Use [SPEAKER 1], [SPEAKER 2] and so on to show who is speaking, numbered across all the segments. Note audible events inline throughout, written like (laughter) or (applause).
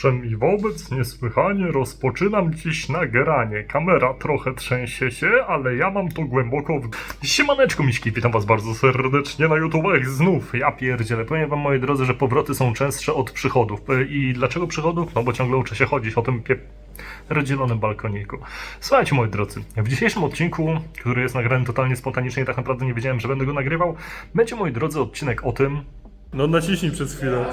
[SPEAKER 1] Owszem i wobec niesłychanie rozpoczynam dziś nagranie. Kamera trochę trzęsie się, ale ja mam to głęboko w... Siemaneczko miśki, witam was bardzo serdecznie na YouTubach znów. Ja pierdzielę, powiem wam moi drodzy, że powroty są częstsze od przychodów. E, I dlaczego przychodów? No bo ciągle uczę się chodzić o tym pie... rozdzielonym balkoniku. Słuchajcie moi drodzy, w dzisiejszym odcinku, który jest nagrany totalnie spontanicznie tak naprawdę nie wiedziałem, że będę go nagrywał, będzie moi drodzy odcinek o tym... No naciśnij przez chwilę.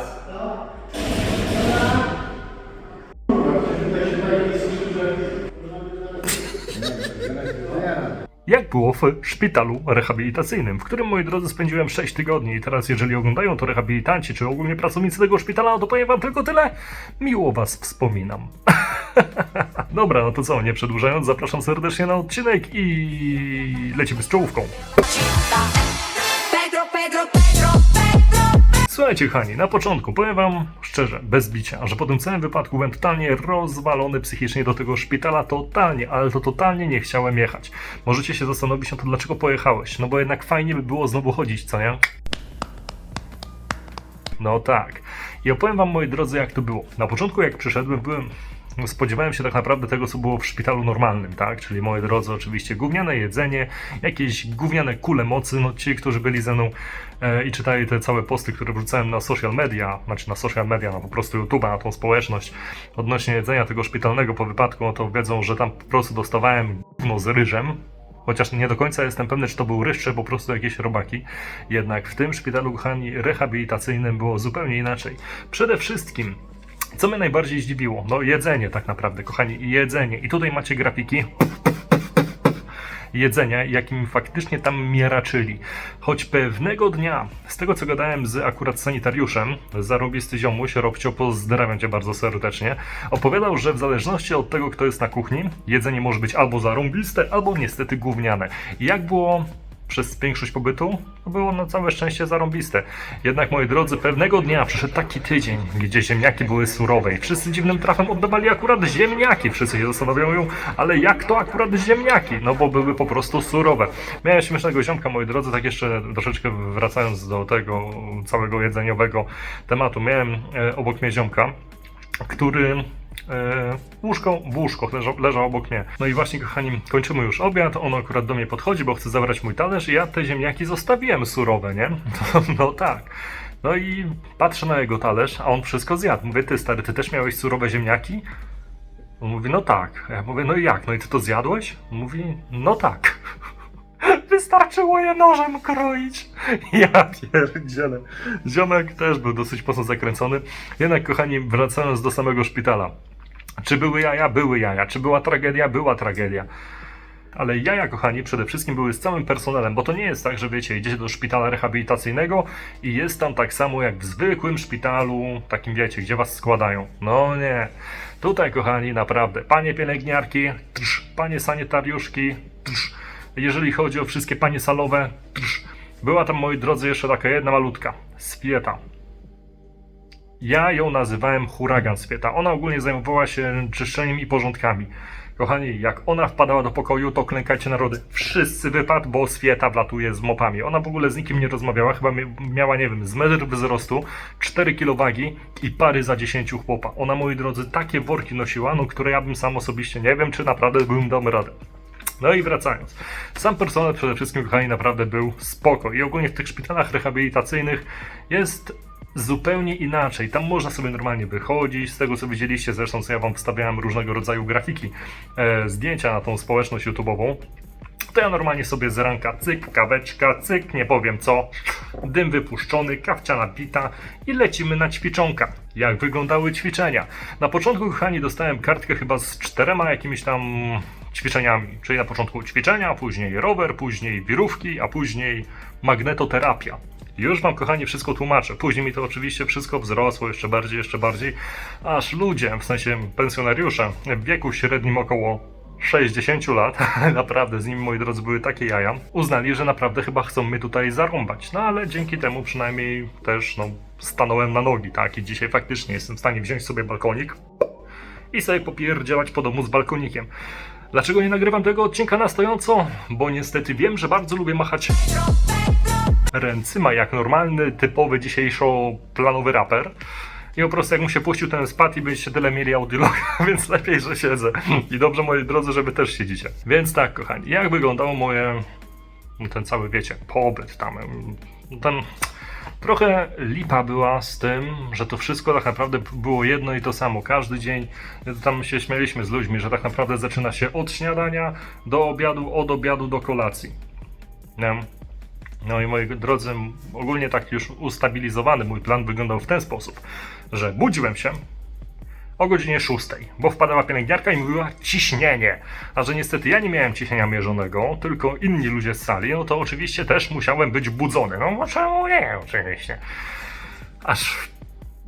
[SPEAKER 1] Jak było w szpitalu rehabilitacyjnym, w którym, moi drodzy, spędziłem 6 tygodni i teraz, jeżeli oglądają to rehabilitanci, czy ogólnie pracownicy tego szpitala, no to powiem wam tylko tyle. Miło was wspominam. (laughs) Dobra, no to co, nie przedłużając, zapraszam serdecznie na odcinek i lecimy z czołówką. Słuchajcie, kochani, na początku powiem wam szczerze, bez bicia, że po tym całym wypadku byłem totalnie rozwalony psychicznie do tego szpitala, totalnie, ale to totalnie nie chciałem jechać. Możecie się zastanowić na to, dlaczego pojechałeś, no bo jednak fajnie by było znowu chodzić, co nie? No tak. I opowiem wam, moi drodzy, jak to było. Na początku, jak przyszedłem, byłem. No, Spodziewałem się tak naprawdę tego, co było w szpitalu normalnym, tak? Czyli, moi drodzy, oczywiście gówniane jedzenie, jakieś gówniane kule mocy. No, ci, którzy byli ze mną e, i czytali te całe posty, które wrzucałem na social media, znaczy na social media, no po prostu YouTube'a, na tą społeczność, odnośnie jedzenia tego szpitalnego po wypadku, no to wiedzą, że tam po prostu dostawałem gówno z ryżem, Chociaż nie do końca jestem pewny, czy to był ryż, czy po prostu jakieś robaki. Jednak w tym szpitalu, kochani, rehabilitacyjnym było zupełnie inaczej. Przede wszystkim, co mnie najbardziej zdziwiło? No jedzenie tak naprawdę, kochani, jedzenie. I tutaj macie grafiki jedzenia, jakim faktycznie tam mieraczyli. Choć pewnego dnia, z tego co gadałem z akurat sanitariuszem, zarobisty ziomuś, Robcio, pozdrawiam cię bardzo serdecznie, opowiadał, że w zależności od tego, kto jest na kuchni, jedzenie może być albo zarąbiste, albo niestety gówniane. Jak było przez większość pobytu, to było na całe szczęście zarąbiste. Jednak, moi drodzy, pewnego dnia przyszedł taki tydzień, gdzie ziemniaki były surowe i wszyscy dziwnym trafem oddawali akurat ziemniaki. Wszyscy się zastanawiają, ale jak to akurat ziemniaki? No bo były po prostu surowe. Miałem śmiesznego ziomka, moi drodzy, tak jeszcze troszeczkę wracając do tego całego jedzeniowego tematu. Miałem e, obok mnie ziomka, który e, łóżko w łóżko leżał, leżał obok mnie. No i właśnie, kochani, kończymy już obiad. On akurat do mnie podchodzi, bo chce zabrać mój talerz i ja te ziemniaki zostawiłem surowe, nie? No, (laughs) no tak. No i patrzę na jego talerz, a on wszystko zjadł. Mówię, ty stary, ty też miałeś surowe ziemniaki? On mówi, no tak. Ja mówię, no i jak? No i ty to zjadłeś? Mówi, no tak. (laughs) Wystarczyło je nożem kroić. (laughs) Ja pierdzielę. Ziomek też był dosyć mocno zakręcony. Jednak, kochani, wracając do samego szpitala. Czy były jaja? Były jaja. Czy była tragedia? Była tragedia. Ale jaja, kochani, przede wszystkim były z całym personelem, bo to nie jest tak, że wiecie, idziecie do szpitala rehabilitacyjnego i jest tam tak samo jak w zwykłym szpitalu, takim wiecie, gdzie was składają. No nie. Tutaj, kochani, naprawdę, panie pielęgniarki, trz, panie sanitariuszki, trz, jeżeli chodzi o wszystkie panie salowe, trz, była tam, moi drodzy, jeszcze taka jedna malutka, Swieta. Ja ją nazywałem huragan Swieta. Ona ogólnie zajmowała się czyszczeniem i porządkami. Kochani, jak ona wpadała do pokoju, to klękajcie narody. Wszyscy wypadł, bo Swieta wlatuje z mopami. Ona w ogóle z nikim nie rozmawiała, chyba mia- miała, nie wiem, z metr wzrostu, 4 kg wagi i pary za 10 chłopa. Ona, moi drodzy, takie worki nosiła, no które ja bym sam osobiście nie wiem, czy naprawdę bym dał radę. No i wracając. Sam personel przede wszystkim, kochani, naprawdę był spoko. I ogólnie w tych szpitalach rehabilitacyjnych jest zupełnie inaczej. Tam można sobie normalnie wychodzić. Z tego co widzieliście, zresztą co ja wam wstawiałem różnego rodzaju grafiki, e, zdjęcia na tą społeczność YouTube'ową. To ja normalnie sobie z ranka cyk, kaweczka, cyk, nie powiem co, dym wypuszczony, kawciana bita i lecimy na ćwiczonka. Jak wyglądały ćwiczenia? Na początku, kochani, dostałem kartkę chyba z czterema jakimiś tam ćwiczeniami. Czyli na początku ćwiczenia, później rower, później wirówki, a później magnetoterapia. Już wam, kochani, wszystko tłumaczę. Później mi to oczywiście wszystko wzrosło jeszcze bardziej, jeszcze bardziej, aż ludzie, w sensie pensjonariusze, w wieku średnim około 60 lat, (laughs) naprawdę z nimi, moi drodzy, były takie jaja, uznali, że naprawdę chyba chcą mnie tutaj zarąbać. No ale dzięki temu przynajmniej też, no, stanąłem na nogi, tak? I dzisiaj faktycznie jestem w stanie wziąć sobie balkonik i sobie popierdzielać po domu z balkonikiem. Dlaczego nie nagrywam tego odcinka na stojąco? Bo niestety wiem, że bardzo lubię machać ręcyma jak normalny, typowy dzisiejszo planowy raper. I po prostu jak mu się puścił ten spad i byście tyle mieli audiologa, (laughs) więc lepiej, że siedzę. I dobrze, moi drodzy, żeby też siedzicie. Więc tak, kochani, jak wyglądało moje, ten cały, wiecie, pobyt tam, ten... Trochę lipa była z tym, że to wszystko tak naprawdę było jedno i to samo. Każdy dzień tam się śmieliśmy z ludźmi, że tak naprawdę zaczyna się od śniadania do obiadu, od obiadu do kolacji. Nie? No i moi drodzy, ogólnie tak już ustabilizowany mój plan wyglądał w ten sposób, że budziłem się o godzinie 6, bo wpadała pielęgniarka i mówiła ciśnienie. A że niestety ja nie miałem ciśnienia mierzonego, tylko inni ludzie z sali, no to oczywiście też musiałem być budzony. No bo czemu nie, oczywiście. Aż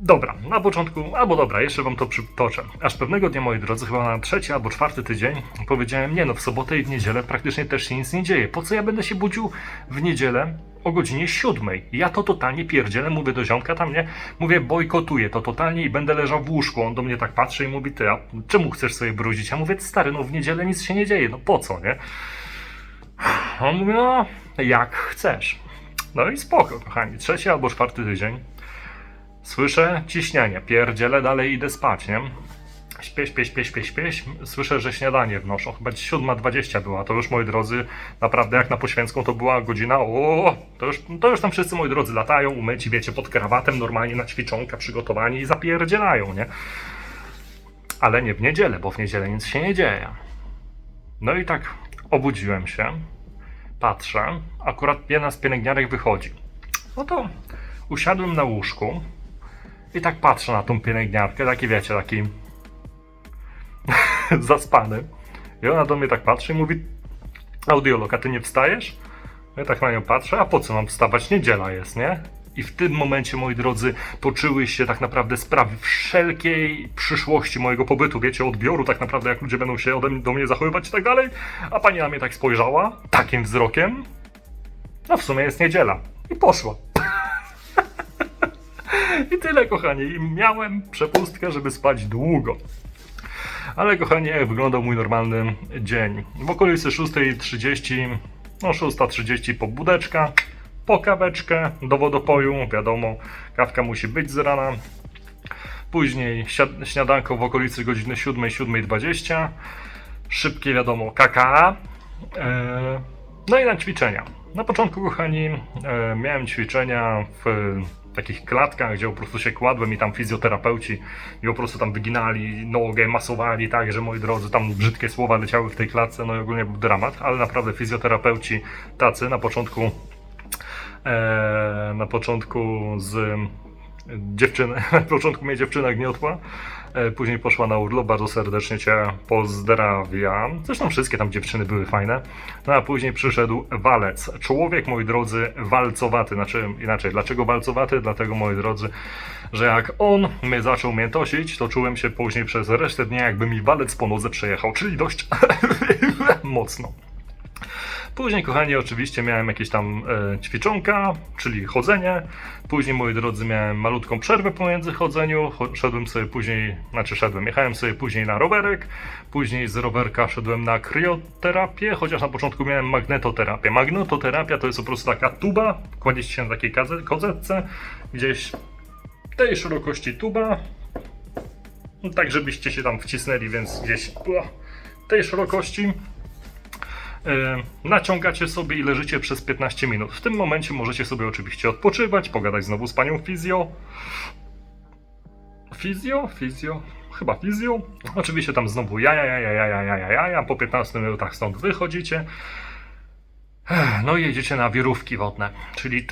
[SPEAKER 1] Dobra, na początku, albo dobra, jeszcze wam to przytoczę. Aż pewnego dnia, moi drodzy, chyba na trzeci albo czwarty tydzień, powiedziałem, nie no, w sobotę i w niedzielę praktycznie też się nic nie dzieje. Po co ja będę się budził w niedzielę o godzinie siódmej? Ja to totalnie pierdzielę, mówię do ziomka tam, nie? Mówię, bojkotuję to totalnie i będę leżał w łóżku. On do mnie tak patrzy i mówi, ty, a czemu chcesz sobie brudzić? Ja mówię, stary, no w niedzielę nic się nie dzieje, no po co, nie? On mówi, no, jak chcesz. No i spoko, kochani, trzeci albo czwarty tydzień. Słyszę ciśnienie, pierdzielę, dalej idę spać, nie? Śpię, śpię, śpię, śpię, śpię. Słyszę, że śniadanie wnoszą. Chyba 7.20 była. To już, moi drodzy, naprawdę jak na Poświęcką to była godzina. O, to już, to już tam wszyscy, moi drodzy, latają, umyci, wiecie, pod krawatem, normalnie na ćwiczonka przygotowani i zapierdzielają, nie? Ale nie w niedzielę, bo w niedzielę nic się nie dzieje. No i tak obudziłem się, patrzę, akurat jedna z pielęgniarek wychodzi. No to usiadłem na łóżku i tak patrzę na tą pielęgniarkę, taki wiecie, taki (laughs) zaspany. I ona do mnie tak patrzy i mówi audiolog, a ty nie wstajesz? Ja tak na nią patrzę, a po co mam wstawać? Niedziela jest, nie? I w tym momencie, moi drodzy, toczyły się tak naprawdę sprawy wszelkiej przyszłości mojego pobytu, wiecie, odbioru, tak naprawdę, jak ludzie będą się ode mnie, do mnie zachowywać i tak dalej. A pani na mnie tak spojrzała, takim wzrokiem. No w sumie jest niedziela. I poszła. I tyle, kochani. I miałem przepustkę, żeby spać długo. Ale, kochani, jak wyglądał mój normalny dzień? W okolicy 6.30, no 6.30 po budeczka, po kaweczkę do wodopoju, wiadomo, kawka musi być z rana. Później śniadanko w okolicy godziny 7, 7.20. Szybkie, wiadomo, KKA. E, no i na ćwiczenia. Na początku, kochani, e, miałem ćwiczenia w takich klatkach, gdzie po prostu się kładłem i tam fizjoterapeuci i po prostu tam wyginali nogę, masowali, tak, że moi drodzy, tam brzydkie słowa leciały w tej klatce, no i ogólnie był dramat, ale naprawdę fizjoterapeuci tacy na początku e, na początku z dziewczyny, (laughs) na początku mnie dziewczyna gniotła, e, później poszła na urlop, bardzo serdecznie Cię pozdrawiam. Zresztą wszystkie tam dziewczyny były fajne. No a później przyszedł walec. Człowiek, moi drodzy, walcowaty. Znaczy inaczej, dlaczego walcowaty? Dlatego, moi drodzy, że jak on mnie zaczął miętosić, to czułem się później przez resztę dnia, jakby mi walec po nodze przejechał, czyli dość (laughs) mocno. Później, kochani, oczywiście miałem jakieś tam e, ćwiczonka, czyli chodzenie. Później, moi drodzy, miałem malutką przerwę pomiędzy chodzeniu. Cho- szedłem sobie później, znaczy szedłem, jechałem sobie później na rowerek. Później z rowerka szedłem na krioterapię, chociaż na początku miałem magnetoterapię. Magnetoterapia to jest po prostu taka tuba, kładziecie się na takiej kozetce, gdzieś tej szerokości tuba, no, tak żebyście się tam wcisnęli, więc gdzieś tej szerokości. E, naciągacie sobie i leżycie przez 15 minut. W tym momencie możecie sobie oczywiście odpoczywać, pogadać znowu z panią fizjo. Fizjo? Fizjo? Chyba fizjo. Oczywiście tam znowu jaja, jaja, jaja, jaja, jaja. Po 15 minutach stąd wychodzicie. No i jedziecie na wirówki wodne, czyli...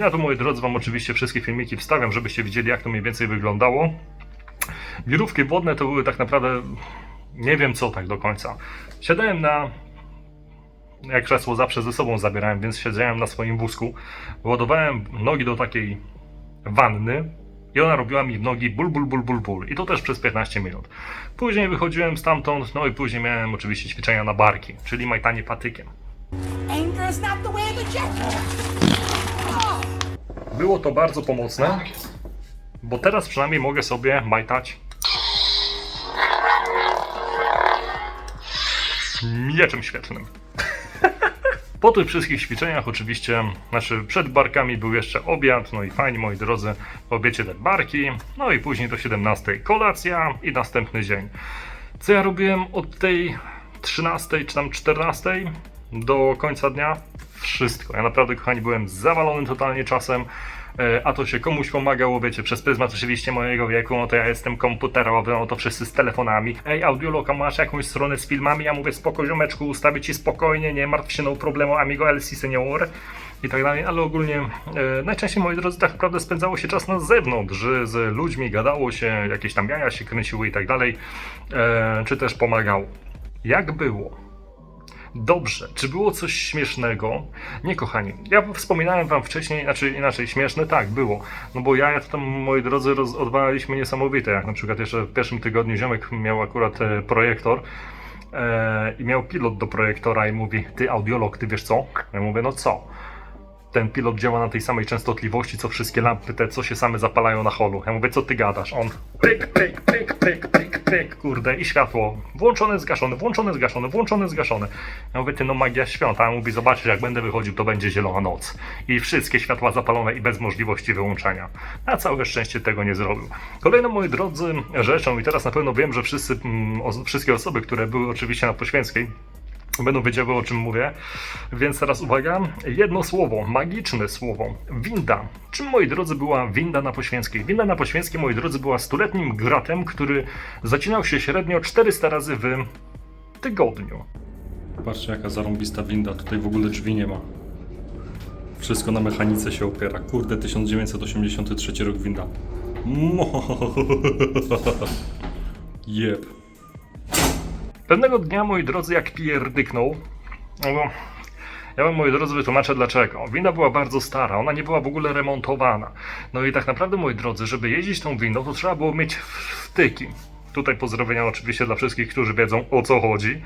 [SPEAKER 1] Ja tu, moi drodzy, wam oczywiście wszystkie filmiki wstawiam, żebyście widzieli, jak to mniej więcej wyglądało. Wirówki wodne to były tak naprawdę nie wiem co tak do końca. Siadałem na. Jak krzesło zawsze ze sobą zabierałem, więc siedziałem na swoim wózku. Ładowałem nogi do takiej wanny i ona robiła mi w nogi ból, ból, ból, ból, ból. I to też przez 15 minut. Później wychodziłem stamtąd, no i później miałem oczywiście ćwiczenia na barki, czyli majtanie patykiem. Było to bardzo pomocne, bo teraz przynajmniej mogę sobie majtać mieczem świetlnym. Po tych wszystkich ćwiczeniach oczywiście, znaczy przed barkami był jeszcze obiad, no i fajnie moi drodzy, po obiedzie te barki, no i później do 17 kolacja i następny dzień. Co ja robiłem od tej 13 czy tam 14 do końca dnia? Wszystko. Ja naprawdę, kochani, byłem zawalony totalnie czasem. E, A to się komuś pomagało, wiecie, przez pryzmat oczywiście mojego wieku, no to ja jestem komputerowy, no to wszyscy z telefonami. Ej, audioloka, masz jakąś stronę z filmami? Ja mówię, spoko ziomeczku, ustawię ci spokojnie, nie martw się, no problemu, amigo LC senior i tak dalej, ale ogólnie e, najczęściej, moi drodzy, tak naprawdę spędzało się czas na zewnątrz, że z ludźmi gadało się, jakieś tam jaja się kręciły i tak dalej, e, czy też pomagało. Jak było? Dobrze. Czy było coś śmiesznego? Nie, kochani. Ja wspominałem wam wcześniej, znaczy inaczej, śmieszne tak, było. No bo ja to tam, moi drodzy, roz, odwalaliśmy niesamowite. Jak na przykład jeszcze w pierwszym tygodniu ziomek miał akurat e, projektor e, i miał pilot do projektora i mówi, ty audiolog, ty wiesz co? Ja mówię, no co? Ten pilot działa na tej samej częstotliwości, co wszystkie lampy, te co się same zapalają na holu. Ja mówię, co ty gadasz? On pyk, pyk, pyk, pyk, pyk, pyk, kurde, i światło. Włączone, zgaszone, włączone, zgaszone, włączone, zgaszone. Ja mówię, ty no magia świąt. A on mówi, zobaczysz, jak będę wychodził, to będzie zielona noc. I wszystkie światła zapalone i bez możliwości wyłączenia. Na całe szczęście tego nie zrobił. Kolejną, moi drodzy, rzeczą, i teraz na pewno wiem, że wszyscy, mm, wszystkie osoby, które były oczywiście na Poświęckiej, będą wiedziały o czym mówię. Więc teraz uwaga, jedno słowo, magiczne słowo. Winda. Czym, moi drodzy, była winda na Poświęckiej? Winda na Poświęckiej, moi drodzy, była stuletnim gratem, który zacinał się średnio 400 razy w tygodniu. Patrzcie, jaka zarąbista winda. Tutaj w ogóle drzwi nie ma. Wszystko na mechanice się opiera. Kurde, 1983 rok winda. (laughs) Jeb. Pewnego dnia, moi drodzy, jak pierdyknął, no bo ja wam, moi drodzy, wytłumaczę dlaczego. Winda była bardzo stara, ona nie była w ogóle remontowana. No i tak naprawdę, moi drodzy, żeby jeździć tą windą, to trzeba było mieć wtyki. Tutaj pozdrowienia oczywiście dla wszystkich, którzy wiedzą o co chodzi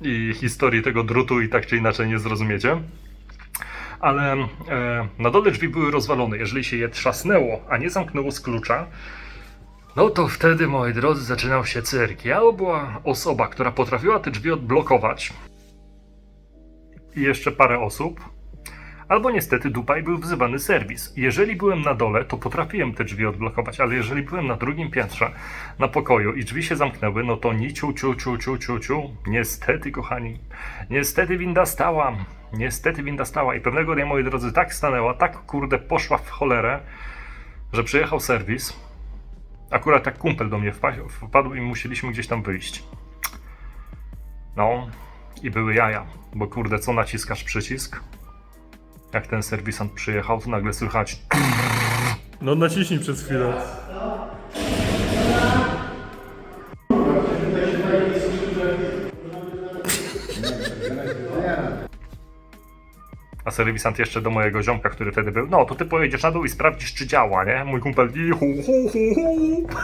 [SPEAKER 1] i historii tego drutu i tak czy inaczej nie zrozumiecie. Ale e, na dole drzwi były rozwalone. Jeżeli się je trzasnęło, a nie zamknęło z klucza, no to wtedy, moi drodzy, zaczynał się cyrk. Ja była osoba, która potrafiła te drzwi odblokować. I jeszcze parę osób. Albo niestety dupaj był wzywany serwis. Jeżeli byłem na dole, to potrafiłem te drzwi odblokować, ale jeżeli byłem na drugim piętrze, na pokoju i drzwi się zamknęły, no to ni ciu, ciu, ciu, ciu, ciu, ciu. Niestety, kochani, niestety winda stała. Niestety winda stała i pewnego dnia, moi drodzy, tak stanęła, tak kurde poszła w cholerę, że przyjechał serwis, Akurat tak kumpel do mnie wpa- wpadł i musieliśmy gdzieś tam wyjść. No, i były jaja, bo kurde, co naciskasz przycisk? Jak ten serwisant przyjechał, to nagle słychać. (clears throat)
[SPEAKER 2] No naciśnij przez chwilę.
[SPEAKER 1] A serwisant jeszcze do mojego ziomka, który wtedy był. No, to ty pojedziesz na dół i sprawdzisz, czy działa, nie? Mój kumpel. I hu, hu, hu, hu. (laughs)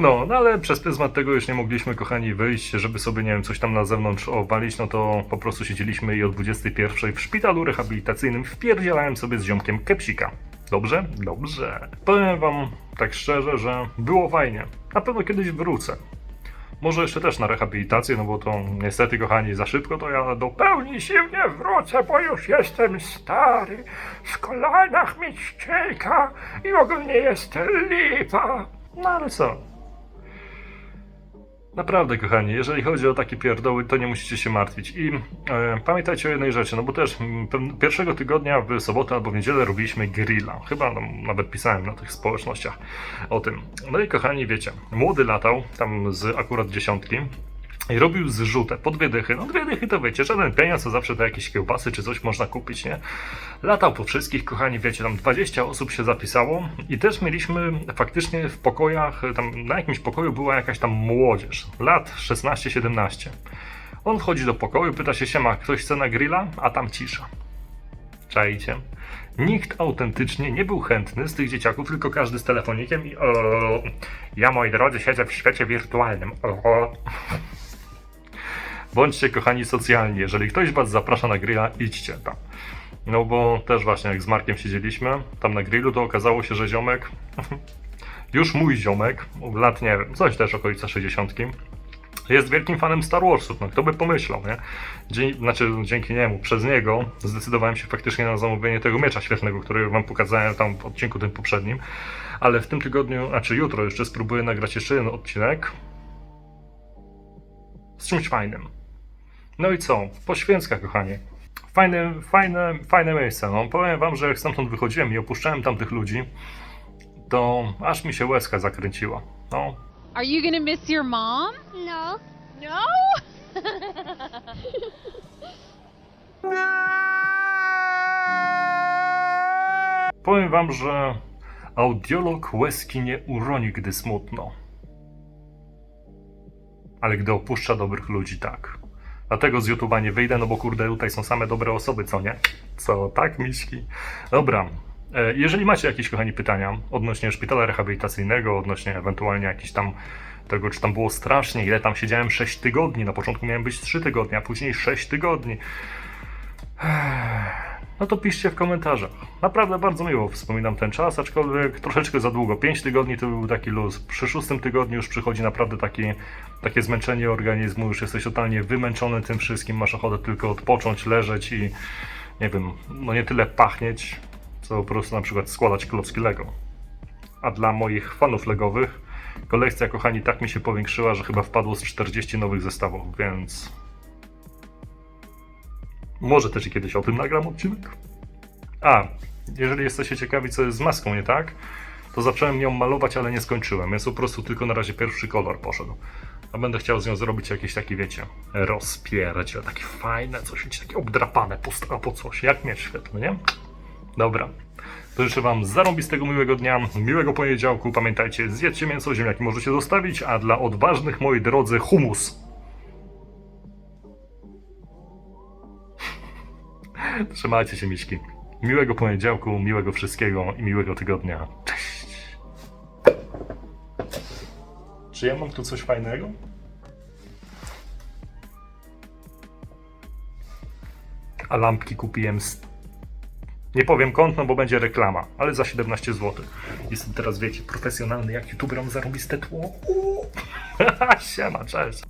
[SPEAKER 1] No, no ale przez pryzmat tego już nie mogliśmy, kochani, wyjść, żeby sobie, nie wiem, coś tam na zewnątrz obalić, no to po prostu siedzieliśmy i o 21 w szpitalu rehabilitacyjnym wpierdzielałem sobie z ziomkiem kepsika. Dobrze? Dobrze. Powiem wam tak szczerze, że było fajnie. Na pewno kiedyś wrócę. Może jeszcze też na rehabilitację, no bo to niestety, kochani, za szybko to ja do pełni sił nie wrócę, bo już jestem stary, w kolanach mi ścieka i ogólnie jest lipa. No ale co? Naprawdę, kochani, jeżeli chodzi o takie pierdoły, to nie musicie się martwić. I e, pamiętajcie o jednej rzeczy, no bo też mm, pierwszego tygodnia w sobotę albo w niedzielę robiliśmy grilla. Chyba no, nawet pisałem na tych społecznościach o tym. No i kochani, wiecie, młody latał tam z akurat dziesiątki. I robił zrzutę po dwie dychy. No dwie dychy to wiecie, żaden pieniądz, to zawsze to jakieś kiełbasy czy coś można kupić, nie? Latał po wszystkich, kochani, wiecie, tam 20 osób się zapisało i też mieliśmy faktycznie w pokojach, tam na jakimś pokoju była jakaś tam młodzież, lat 16-17. On wchodzi do pokoju, pyta się, siema, ktoś chce na grilla? A tam cisza. Czajcie? Nikt autentycznie nie był chętny z tych dzieciaków, tylko każdy z telefonikiem i o, ja, moi drodzy, siedzę w świecie wirtualnym. O. Bądźcie kochani socjalni. Jeżeli ktoś was zaprasza na grilla, idźcie tam. No bo też właśnie jak z Markiem siedzieliśmy tam na grillu, to okazało się, że ziomek, (laughs) już mój ziomek, lat nie wiem, coś też okolica 60, jest wielkim fanem Star Warsów, no kto by pomyślał, nie? Dzie- znaczy, dzięki niemu, przez niego zdecydowałem się faktycznie na zamówienie tego miecza świetnego, który wam pokazałem tam w odcinku tym poprzednim, ale w tym tygodniu, znaczy jutro jeszcze spróbuję nagrać jeszcze jeden odcinek z czymś fajnym. No i co? Poświęcka, kochanie. Fajne, fajne, fajne miejsce. No, powiem wam, że jak stamtąd wychodziłem i opuszczałem tamtych ludzi, to aż mi się łezka zakręciła. No,
[SPEAKER 3] Are you gonna miss your mom?
[SPEAKER 4] No.
[SPEAKER 3] No? (laughs)
[SPEAKER 1] Powiem wam, że audiolog łezki nie uroni, gdy smutno. Ale gdy opuszcza dobrych ludzi, tak. Dlatego z YouTube'a nie wyjdę, no bo kurde, tutaj są same dobre osoby, co nie? Co, tak, miśki? Dobra. E, Jeżeli macie jakieś, kochani, pytania odnośnie szpitala rehabilitacyjnego, odnośnie ewentualnie jakiś tam tego, czy tam było strasznie, ile tam siedziałem 6 tygodni, na początku miałem być 3 tygodnie, a później 6 tygodni. No to piszcie w komentarzach. Naprawdę bardzo miło wspominam ten czas, aczkolwiek troszeczkę za długo. 5 tygodni to był taki luz. Przy szóstym tygodniu już przychodzi naprawdę taki, takie zmęczenie organizmu, już jesteś totalnie wymęczony tym wszystkim, masz ochotę tylko odpocząć, leżeć i nie wiem, no nie tyle pachnieć, co po prostu na przykład składać klocki Lego. A dla moich fanów legowych kolekcja, kochani, tak mi się powiększyła, że chyba wpadło z 40 nowych zestawów, więc może też i kiedyś o tym nagram odcinek. A, jeżeli jesteście ciekawi, co jest z maską, nie tak? To zacząłem ją malować, ale nie skończyłem. Jest po prostu tylko na razie pierwszy kolor poszedł. A będę chciał z nią zrobić jakiś taki, wiecie, rozpierdziel, takie fajne, coś, takie obdrapane, pusta po coś, jak miecz świetlny, nie? Dobra. To życzę wam zarąbistego miłego dnia, miłego poniedziałku. Pamiętajcie, zjedzcie mięso, ziemniaki możecie zostawić, a dla odważnych, moi drodzy, humus. Trzymajcie się, miśki. Miłego poniedziałku, miłego wszystkiego i miłego tygodnia. Cześć! Czy ja mam tu coś fajnego? A lampki kupiłem z... Nie powiem kąt, no bo będzie reklama, ale za 17 zł. Jestem teraz, wiecie, profesjonalny jak youtuber, mam zarobiste tło. (laughs) Siema, cześć.